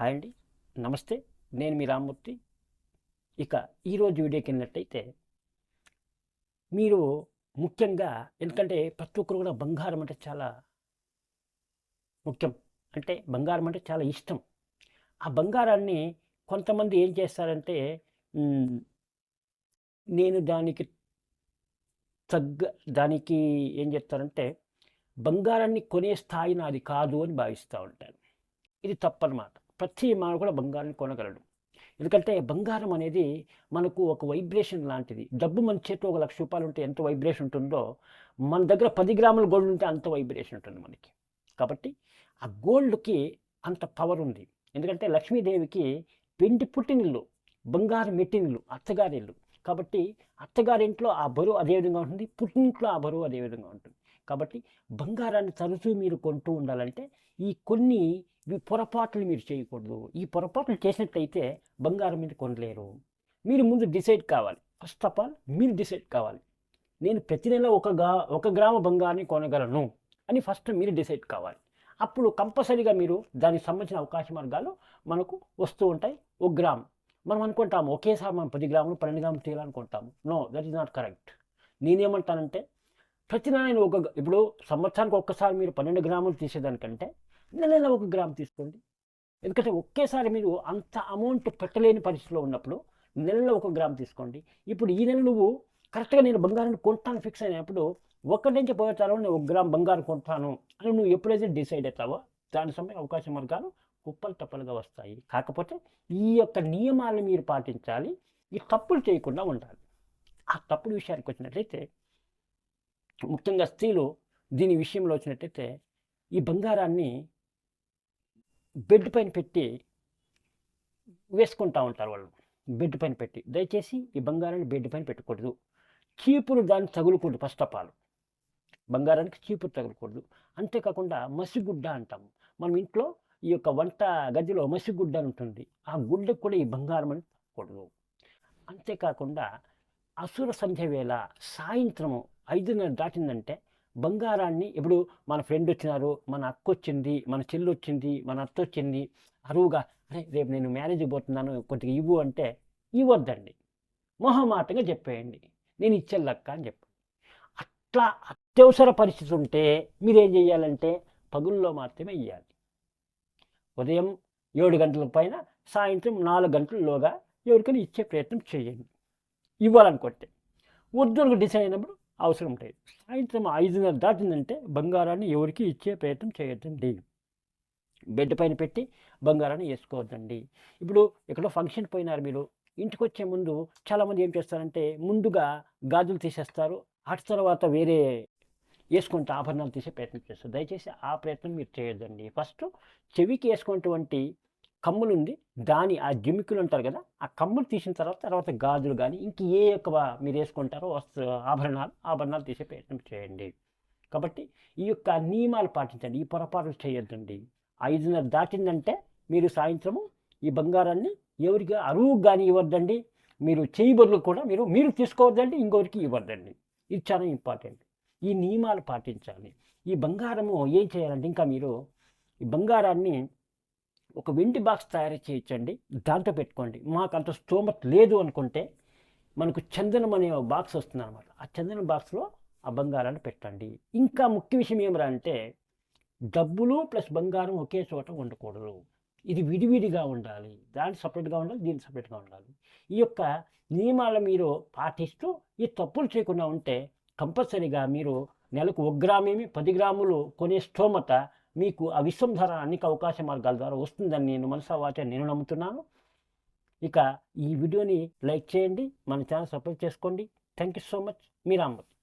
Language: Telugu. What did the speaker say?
హాయ్ అండి. నమస్తే. నేను మీ రామ్మూర్తి. ఇక ఈరోజు వీడియోకి వెళ్ళినట్టయితే మీరు ముఖ్యంగా ఎందుకంటే ప్రతి ఒక్కరు కూడా బంగారం అంటే చాలా ముఖ్యం. అంటే బంగారం అంటే చాలా ఇష్టం. ఆ బంగారాన్ని కొంతమంది ఏం చేస్తారంటే నేను దానికి తగ్గ దానికి ఏం చేస్తారంటే బంగారాన్ని కొనే స్థాయి నాది కాదు అని భావిస్తూ ఉంటాను ఇది తప్పనమాట. ప్రతి మానవుడు కూడా బంగారాన్ని కొనగలడు. ఎందుకంటే బంగారం అనేది మనకు ఒక వైబ్రేషన్ లాంటిది. డబ్బు మన చేతిలో ఒక లక్ష రూపాయలు ఉంటే ఎంత వైబ్రేషన్ ఉంటుందో మన దగ్గర పది గ్రాముల గోల్డ్ ఉంటే అంత వైబ్రేషన్ ఉంటుంది మనకి. కాబట్టి ఆ గోల్డ్కి అంత పవర్ ఉంది. ఎందుకంటే లక్ష్మీదేవికి పిండి పుట్టినిల్లు బంగారు మెట్టినిల్లు అత్తగారిల్లు కాబట్టి అత్తగారింట్లో ఆ బరువు అదే విధంగా ఉంటుంది పుట్టినింట్లో ఆ బరువు అదే విధంగా ఉంటుంది. కాబట్టి బంగారాన్ని తరచూ మీరు కొంటూ ఉండాలంటే ఈ కొన్ని ఇవి పొరపాట్లు మీరు చేయకూడదు. ఈ పొరపాట్లు చేసినట్లయితే బంగారం మీద కొనలేరు. మీరు ముందు డిసైడ్ కావాలి. ఫస్ట్ ఆఫ్ ఆల్ మీరు డిసైడ్ కావాలి. నేను ప్రతి నెల ఒక గా ఒక గ్రామ బంగారాన్ని కొనగలను అని ఫస్ట్ మీరు డిసైడ్ కావాలి. అప్పుడు కంపల్సరీగా మీరు దానికి సంబంధించిన అవకాశ మార్గాలు మనకు వస్తూ ఉంటాయి. ఒక గ్రామ్. మనం అనుకుంటాము ఒకేసారి మనం పది గ్రాములు పన్నెండు గ్రాములు తీయాలనుకుంటాము no that is not correct నేనేమంటానంటే ప్రతి నెల నేను ఒక ఇప్పుడు సంవత్సరానికి ఒక్కసారి మీరు పన్నెండు గ్రాములు తీసేదానికంటే నెల ఒక గ్రామ్ తీసుకోండి. ఎందుకంటే ఒకేసారి మీరు అంత అమౌంట్ పెట్టలేని పరిస్థితిలో ఉన్నప్పుడు నెలలో ఒక గ్రామ్ తీసుకోండి. ఇప్పుడు ఈ నెల నువ్వు కరెక్ట్గా నేను బంగారాన్ని కొంటాను ఫిక్స్ అయినప్పుడు ఒకటి నుంచి పోయేటాలో నేను ఒక గ్రామ్ బంగారం కొంటాను అని నువ్వు ఎప్పుడైతే డిసైడ్ అవుతావో దాని సమయం అవకాశ మార్గాలు కుప్పలు తప్పలుగా వస్తాయి. కాకపోతే ఈ యొక్క నియమాలు మీరు పాటించాలి. ఈ తప్పులు చేయకుండా ఉండాలి. ఆ తప్పుడు విషయానికి వచ్చినట్లయితే ముఖ్యంగా స్త్రీలు దీని విషయంలో వచ్చినట్టయితే ఈ బంగారాన్ని బెడ్ పైన పెట్టి వేసుకుంటూ ఉంటారు వాళ్ళు. బెడ్ పైన పెట్టి. దయచేసి ఈ బంగారాన్ని బెడ్ పైన పెట్టకూడదు. చీపురు దాన్ని తగులకూడదు ఫస్ట్ ఆఫ్ ఆల్ బంగారానికి చీపురు తగలకూడదు. అంతేకాకుండా మసిగుడ్డ అంటాము. మనం ఇంట్లో ఈ యొక్క వంట గదిలో మసిగుడ్డ అని ఉంటుంది. ఆ గుడ్డకు కూడా ఈ బంగారం అని తగ్గకూడదు అంతేకాకుండా అసుర సంధ్య వేళ సాయంత్రము ఐదున్నర దాటిందంటే బంగారాన్ని ఇప్పుడు మన ఫ్రెండ్ వచ్చినారు మన అక్క వచ్చింది మన చెల్లి వచ్చింది మన అత్త వచ్చింది. అరువుగా అరే రేపు నేను మ్యారేజ్ పోతున్నాను కొద్దిగా ఇవ్వు అంటే ఇవ్వద్దండి. మొహమాటంగా చెప్పేయండి. నేను ఇచ్చేళ్ళక్క అని చెప్పండి అట్లా అత్యవసర పరిస్థితి ఉంటే మీరేం చేయాలంటే పగుల్లో మాత్రమే ఇవ్వాలి ఉదయం ఏడు గంటల పైన సాయంత్రం నాలుగు గంటలలోగా ఎవరికైనా ఇచ్చే ప్రయత్నం చేయండి. ఇవ్వాలనుకుంటే. వద్దు డిసైడ్ అయినప్పుడు అవసరం ఉంటుంది సాయంత్రం ఐదున్నర దాటిందంటే బంగారాన్ని ఎవరికి ఇచ్చే ప్రయత్నం చేయొద్దండి. బెడ్ పైన పెట్టి బంగారాన్ని వేసుకోవద్దండి. ఇప్పుడు ఎక్కడో ఫంక్షన్ పోయినారు మీరు. ఇంటికి వచ్చే ముందు చాలామంది ఏం చేస్తారంటే ముందుగా గాజులు తీసేస్తారు. అటు తర్వాత వేరే వేసుకుంటే ఆభరణాలు తీసే ప్రయత్నం చేస్తారు. దయచేసి ఆ ప్రయత్నం మీరు చేయొద్దండి. ఫస్ట్ చెవికి వేసుకున్నటువంటి కమ్ములుండి దాని ఆ జిమికులు అంటారు కదా ఆ కమ్ములు తీసిన తర్వాత తర్వాత గాజులు కానీ ఇంక ఏ యొక్క మీరు వేసుకుంటారో వస్తు ఆభరణాలు ఆభరణాలు తీసే ప్రయత్నం చేయండి. కాబట్టి ఈ యొక్క నియమాలు పాటించండి ఈ పొరపాట్లు చేయొద్దండి. ఐదున్నర దాటిందంటే మీరు సాయంత్రము ఈ బంగారాన్ని ఎవరికి అరువు కానీ ఇవ్వద్దండి. మీరు చేయి బదులు కూడా మీరు మీరు తీసుకోవద్దండి ఇంకొకరికి ఇవ్వద్దండి. ఇది చాలా ఇంపార్టెంట్. ఈ నియమాలు పాటించాలి. ఈ బంగారము ఏం చేయాలంటే ఇంకా మీరు ఈ బంగారాన్ని ఒక వెండి బాక్స్ తయారు చేయించండి దాంట్లో పెట్టుకోండి. మాకు అంత స్తోమత లేదు అనుకుంటే మనకు చందనం అనే బాక్స్ వస్తుంది అనమాట ఆ చందనం బాక్స్లో ఆ బంగారాన్ని పెట్టండి. ఇంకా ముఖ్య విషయం ఏమిరా అంటే డబ్బులు ప్లస్ బంగారం ఒకే చోట ఉండకూడదు. ఇది విడివిడిగా ఉండాలి. దాని సపరేట్గా ఉండాలి దీని సపరేట్గా ఉండాలి. ఈ యొక్క నియమాలు మీరు పాటిస్తూ ఈ తప్పులు చేయకుండా ఉంటే కంపల్సరీగా మీరు నెలకు ఒక గ్రామేమి పది గ్రాములు కొనే స్తోమత మీకు ఆ విశ్వం ధర అనేక అవకాశ మార్గాల ద్వారా వస్తుందని నేను మనసా వాటే నేను నమ్ముతున్నాను. ఇక ఈ వీడియోని లైక్ చేయండి మన ఛానల్ సపోర్ట్ చేసుకోండి. Thank you so much. Me Rammurthy